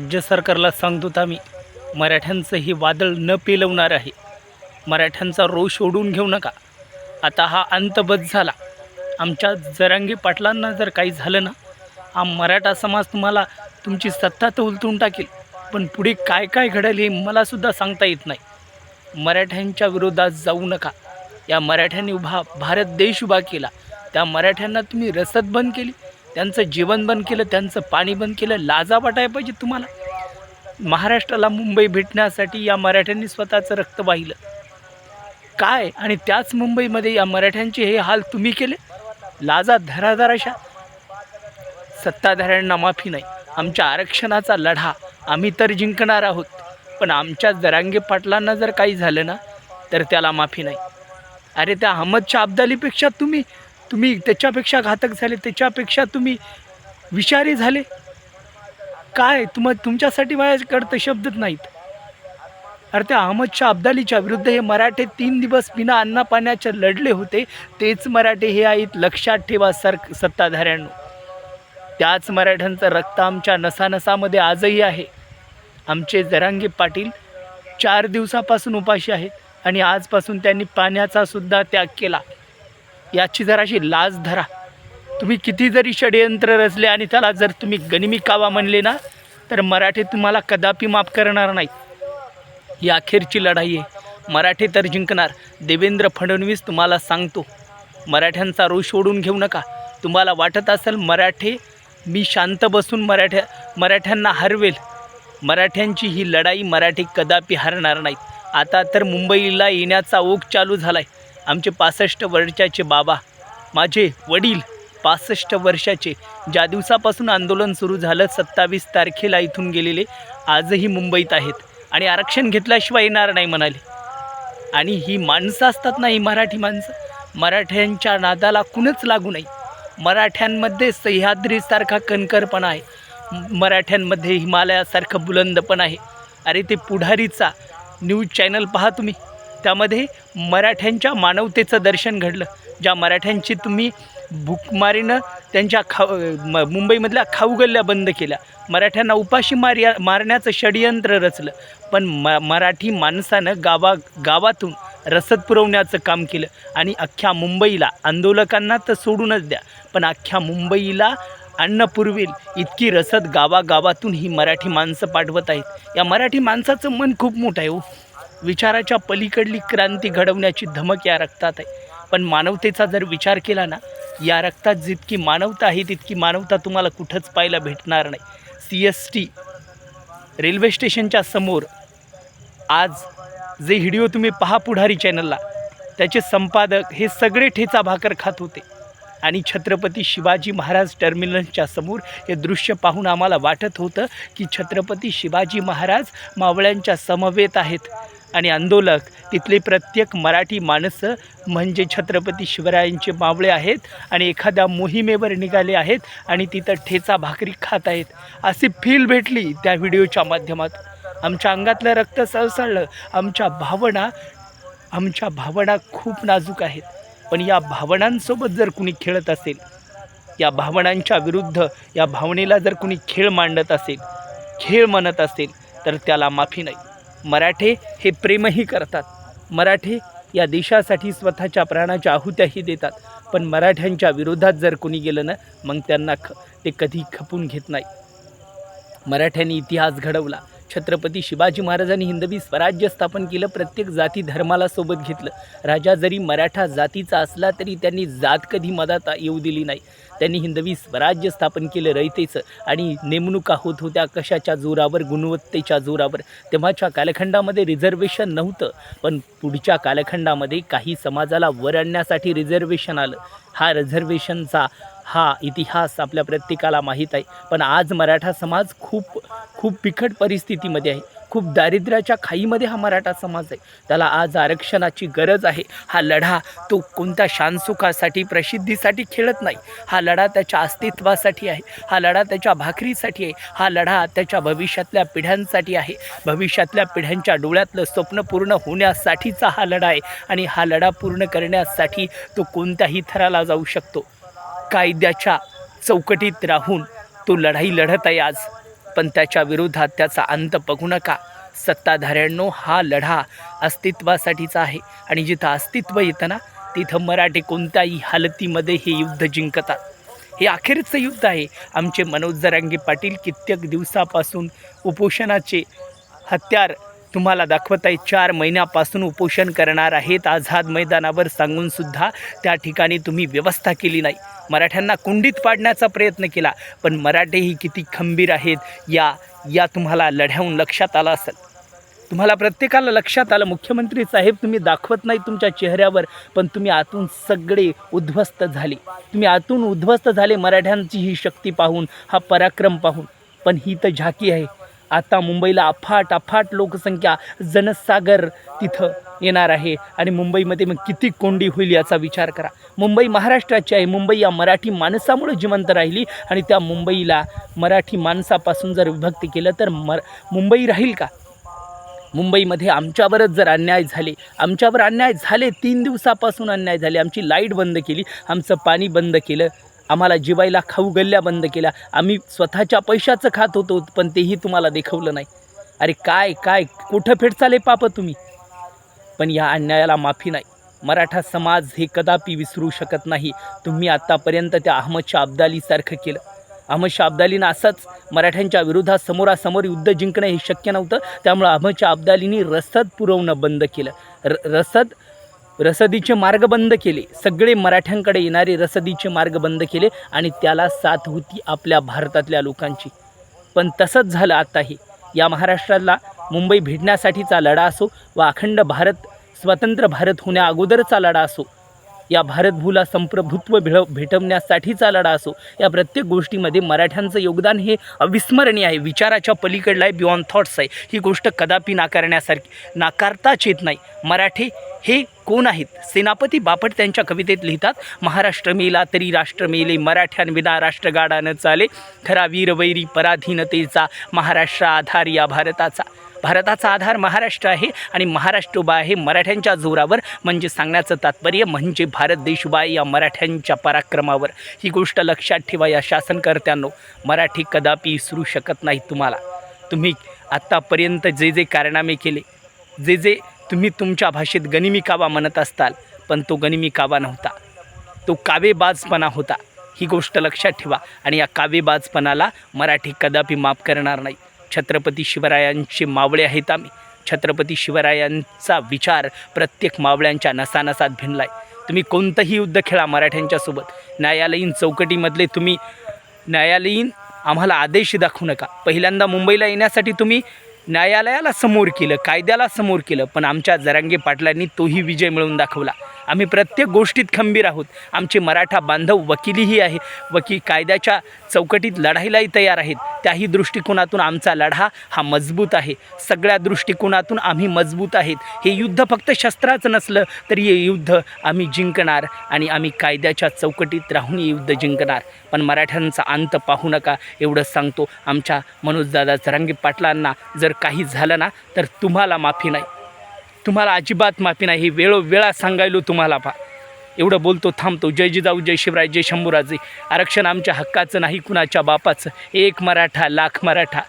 राज्य सरकारला सांगतो आम्ही मराठ्यांचं हे वादळ न पेलवणार आहे. मराठ्यांचा रोष ओढून घेऊ नका. आता हा अंतबद्ध झाला. आमच्या जरांगी पाटलांना जर काही झालं ना हा मराठा समाज तुम्हाला तुमची सत्ता तर उलटून टाकेल पण पुढे काय काय घडेल हे मलासुद्धा सांगता येत नाही. मराठ्यांच्या विरोधात जाऊ नका. या मराठ्यांनी उभा भारत देश उभा केला. त्या मराठ्यांना तुम्ही रसद बंद केली. त्यांचं जीवन बंद केलं त्यांचं पाणी बंद केलं लाजा वाटायला पाहिजे तुम्हाला. महाराष्ट्राला मुंबई भेटण्यासाठी या मराठ्यांनी स्वतःचं रक्त वाहिलं. काय? आणि त्याच मुंबईमध्ये या मराठ्यांचे हे हाल तुम्ही केले? लाजा धराधराशा. सत्ताधाऱ्यांना माफी नाही. आमच्या आरक्षणाचा लढा. आम्ही तर जिंकणार आहोत. पण आमच्या जरांगे पाटलांना जर काही झालं ना तर त्याला माफी नाही. अरे त्या अहमदच्या अब्दालीपेक्षा तुम्ही तुम्ही त्याच्यापेक्षा घातक झाले त्याच्यापेक्षा तुम्ही विषारी झाले? काय? तुम तुमच्यासाठी माझ्याकडं शब्दच नाहीत. अरे त्या अहमदच्या अब्दालीच्या विरुद्ध हे मराठे तीन दिवस बिना अन्नापाण्याचे लढले होते तेच मराठे हे आहेत लक्षात ठेवा सर सत्ताधाऱ्यांनो. त्याच मराठ्यांचं रक्त आमच्या नसानसामध्ये आजही आहे. आमचे जरांगे पाटील चार दिवसापासून उपाशी आहेत आणि आजपासून त्यांनी पाण्याचा सुद्धा त्याग केला. याची जराशी लाज धरा. तुम्ही किती जरी षडयंत्र रचले आणि त्याला जर तुम्ही गनिमी कावा म्हणले ना तर मराठी तुम्हाला कदापि माफ करणार नाही. ही अखेरची लढाई आहे. मराठी तर जिंकणार. देवेंद्र फडणवीस तुम्हाला सांगतो. मराठ्यांचा रोष ओढून घेऊ नका. तुम्हाला वाटत असेल मराठे मी शांत बसून मराठ्या मराठ्यांना हरवेल. मराठ्यांची ही लढाई मराठी कदापि हरणार नाहीत आता तर मुंबईला येण्याचा ओघ चालू झाला आहे आमचे पासष्ट वर्षाचे बाबा माझे वडील पासष्ट वर्षाचे. ज्या दिवसापासून आंदोलन सुरू झालं सत्तावीस तारखेला इथून गेलेले आजही मुंबईत आहेत आणि आरक्षण घेतल्याशिवाय येणार नाही म्हणाले. आणि ही माणसं असतात ना ही मराठी माणसं? मराठ्यांच्या नादाला कुणच लागू नाही मराठ्यांमध्ये सह्याद्रीसारखा कणकरपणा आहे. मराठ्यांमध्ये हिमालयासारखं बुलंदपण आहे. अरे ते पुढारीचा न्यूज चॅनल पहा तुम्ही. त्यामध्ये मराठ्यांच्या मानवतेचं दर्शन घडलं. ज्या मराठ्यांची तुम्ही भूकमारीनं त्यांच्या खा म मुंबईमधल्या खाऊगल्ल्या बंद केल्या. मराठ्यांना उपाशी मार्या मारण्याचं षडयंत्र रचलं. पण म मराठी माणसानं गावा गावातून रसद पुरवण्याचं काम केलं. आणि अख्ख्या मुंबईला आंदोलकांना तर सोडूनच द्या. पण अख्ख्या मुंबईला अन्न पुरवेल इतकी रसद गावागावातून ही मराठी माणसं पाठवत आहेत. या मराठी माणसाचं मन खूप मोठं आहे हो. विचाराच्या पलीकडली क्रांती घडवण्याची धमक या रक्तात आहे. पण मानवतेचा जर विचार केला ना या रक्तात जितकी मानवता आहे तितकी मानवता तुम्हाला कुठंच पाहायला भेटणार नाही. सी एस टी रेल्वे स्टेशनच्या समोर आज जे व्हिडिओ तुम्ही पहा पुढारी चॅनलला त्याचे संपादक हे सगळे ठेचा भाकर खात होते. आणि छत्रपती शिवाजी महाराज टर्मिनलच्या समोर हे दृश्य पाहून आम्हाला वाटत होतं की छत्रपती शिवाजी महाराज मावळ्यांच्या समवेत आहेत. आणि आंदोलक. तिथले प्रत्येक मराठी माणसं म्हणजे छत्रपती शिवरायांचे मावळे आहेत आणि एखाद्या मोहिमेवर निघाले आहेत आणि तिथं ठेचा भाकरी खात आहेत. अशी फील भेटली त्या व्हिडिओच्या माध्यमात. आमच्या अंगातलं रक्त सळसळलं. आमच्या भावना आमच्या भावना खूप नाजूक आहेत. पण या भावनांसोबत जर कुणी खेळत असेल या भावनांच्या विरुद्ध या भावनेला जर कुणी खेळ मांडत असेल खेळ म्हणत असेल तर त्याला माफी नाही. मराठे हे प्रेमही करतात. मराठे या देशासाठी स्वतःच्या प्राणाच्या आहुत्याही देतात. पण मराठ्यांच्या विरोधात जर कोणी गेलं ना मग त्यांना ख ते कधी खपून घेत नाही. मराठ्यांनी इतिहास घडवला. छत्रपती शिवाजी महाराजांनी हिंदवी स्वराज्य स्थापन केलं प्रत्येक जाती धर्माला सोबत घेतलं. राजा जरी मराठा जातीचा असला तरी त्यांनी जात कधी मदात येऊ दिली नाही. त्यांनी हिंदवी स्वराज्य स्थापन केलं रयतेचं आणि नेमणुका होत होत्या कशाच्या जोरावर गुणवत्तेच्या जोरावर. तेव्हाच्या कालखंडामध्ये रिझर्वेशन नव्हतं पण पुढच्या कालखंडामध्ये काही समाजाला वर आणण्यासाठी रिझर्वेशन आलं. हा रिझर्वेशनचा हा इतिहास आपल्या प्रत्येकाला माहीत आहे. पण आज मराठा समाज खूप खूप बिकट परिस्थितीमध्ये आहे. खूप दारिद्र्याच्या खाईमध्ये हा मराठा समाज आहे. त्याला आज आरक्षणाची गरज आहे. हा लढा तो कोणत्या शानसुखासाठी प्रसिद्धीसाठी खेळत नाही. हा लढा त्याच्या अस्तित्वासाठी आहे. हा लढा त्याच्या भाकरीसाठी आहे. हा लढा त्याच्या भविष्यातल्या पिढ्यांसाठी आहे. भविष्यातल्या पिढ्यांच्या डोळ्यातलं स्वप्न पूर्ण होण्यासाठीचा हा लढा आहे. आणि हा लढा पूर्ण करण्यासाठी तो कोणत्याही थराला जाऊ शकतो. कायद्याच्या चौकटीत राहून तो लढाई लढत आहे आज. पण त्याच्या विरोधात त्याचा अंत बघू नका. सत्ताधाऱ्यांनो हा लढा अस्तित्वासाठीचा आहे. आणि जिथं अस्तित्व येतं ना तिथं मराठी कोणत्याही हालतीमध्ये हे युद्ध जिंकतात. हे अखेरचं युद्ध आहे. आमचे मनोज जरांगे पाटील कित्येक दिवसापासून उपोषणाचे हत्यार तुम्हाला दाखवत आहे चार महिन्यापासून उपोषण करणार आहेत आझाद मैदानावर सांगूनसुद्धा त्या ठिकाणी तुम्ही व्यवस्था केली नाही. मराठ्यांना कुंडीत पाडण्याचा प्रयत्न केला पण मराठेही किती खंबीर आहेत या या तुम्हाला लढ्याहून लक्षात आलं असेल. तुम्हाला प्रत्येकाला लक्षात आलं मुख्यमंत्री साहेब तुम्ही दाखवत नाही तुमच्या चेहऱ्यावर पण तुम्ही आतून सगळे उद्ध्वस्त झाले. तुम्ही आतून उद्ध्वस्त झाले मराठ्यांची ही शक्ती पाहून हा पराक्रम पाहून. पण ही तर झाकी आहे. आता मुंबईला अफाट अफाट लोकसंख्या जनसागर तिथं येणार आहे. आणि मुंबईमध्ये मग किती कोंडी होईल याचा विचार करा. मुंबई महाराष्ट्राची आहे. मुंबई या मराठी माणसामुळे जिवंत राहिली. आणि त्या मुंबईला मराठी माणसापासून जर विभक्ती केलं तर मर मुंबई राहील का? मुंबईमध्ये आमच्यावरच जर अन्याय झाले आमच्यावर अन्याय झाले तीन दिवसापासून अन्याय झाले आमची लाइट बंद केली आमचं पाणी बंद केलं आम्हाला जिवायला खाऊ गल्ल्या बंद केल्या. आम्ही स्वतःच्या पैशाचं खात होतो पण तेही तुम्हाला दाखवलं नाही. अरे काय काय कुठं फेडचाले पाप तुम्ही? पण या अन्यायाला माफी नाही. मराठा समाज हे कदापि विसरू शकत नाही. तुम्ही आत्तापर्यंत त्या अहमद अब्दालीसारखं केलं. अहमद शाह अब्दालीनं असंच मराठ्यांच्या विरोधात समोरासमोर युद्ध जिंकणं हे शक्य नव्हतं. त्यामुळं अहमद शाह अब्दालीनी रसद पुरवणं बंद केलं. र रसद रसदीचे मार्ग बंद केले. सगळे मराठ्यांकडे येणारे रसदीचे मार्ग बंद केले आणि त्याला साथ होती आपल्या भारतातल्या लोकांची. पण तसंच झालं आताही या महाराष्ट्राला मुंबई भेटण्यासाठीचा लढा असो व अखंड भारत स्वतंत्र भारत होण्या अगोदरचा लढा असो या भारतभूला संप्रभुत्व भिळ भेटवण्यासाठीचा लढा असो. या प्रत्येक गोष्टीमध्ये मराठ्यांचं योगदान हे अविस्मरणीय आहे. विचाराच्या पलीकडलं आहे बियॉन्ड थॉट्स आहे. ही गोष्ट कदापि नाकारण्यासारखी नाकारताच येत नाही. मराठे हे कोण आहेत? सेनापती बापट त्यांच्या कवितेत लिहितात महाराष्ट्र मेला तरी राष्ट्र मेले मराठ्यांविना राष्ट्रगाडानं चाले. खरा वीरवैरी पराधीनतेचा महाराष्ट्र आधार या भारताचा. भारताचा आधार महाराष्ट्र आहे आणि महाराष्ट्र उभा आहे मराठ्यांच्या जोरावर म्हणजे सांगण्याचं तात्पर्य म्हणजे भारत देश उभा आहे या मराठ्यांच्या पराक्रमावर. ही गोष्ट लक्षात ठेवा या शासनकर्त्यांनो. मराठी कदापि विसरू शकत नाही तुम्हाला. तुम्ही आत्तापर्यंत जे जे कारनामे केले जे जे तुम्ही तुमच्या भाषेत गनिमी काबा म्हणत असताल पण तो गनिमी काबा नव्हता. तो कावेबाजपणा होता. ही गोष्ट लक्षात ठेवा आणि या कावेबाजपणाला मराठी कदापि माफ करणार नाही. छत्रपती शिवरायांचे मावळे आहेत आम्ही. छत्रपती शिवरायांचा विचार प्रत्येक मावळ्यांच्या नसानसात भिनलाय. तुम्ही कोणतंही युद्ध खेळा मराठ्यांच्यासोबत न्यायालयीन चौकटीमधले तुम्ही न्यायालयीन आम्हाला आदेश दाखवू नका. पहिल्यांदा मुंबईला येण्यासाठी तुम्ही न्यायालयाला समोर केलं कायद्याला समोर केलं पण आमच्या जरांगे पाटलांनी तोही विजय मिळवून दाखवला. आम्ही प्रत्येक गोष्टीत खंबीर आहोत. आमचे मराठा बांधव वकिलीही आहे. वकील कायद्याच्या चौकटीत लढाईलाही तयार आहेत. त्याही दृष्टिकोनातून आमचा लढा हा मजबूत आहे. सगळ्या दृष्टिकोनातून आम्ही मजबूत आहेत. हे युद्ध फक्त शस्त्राचं नसलं तरी हे युद्ध आम्ही जिंकणार आणि आम्ही कायद्याच्या चौकटीत राहून हे युद्ध जिंकणार. पण मराठ्यांचा अंत पाहू नका. एवढं सांगतो आमच्या मनोजदादा जरांगे पाटलांना. जर काही झालं ना तर तुम्हाला माफी नाही. तुम्हाला अजिबात माफी नाही. वेळोवेळा सांगायलो तुम्हाला पा. एवढं बोलतो थांबतो. जय जिजाऊ जय शिवराय जय शंभूराजे. आरक्षण आमच्या हक्काचं नाही कुणाच्या बापाचं. एक मराठा लाख मराठा.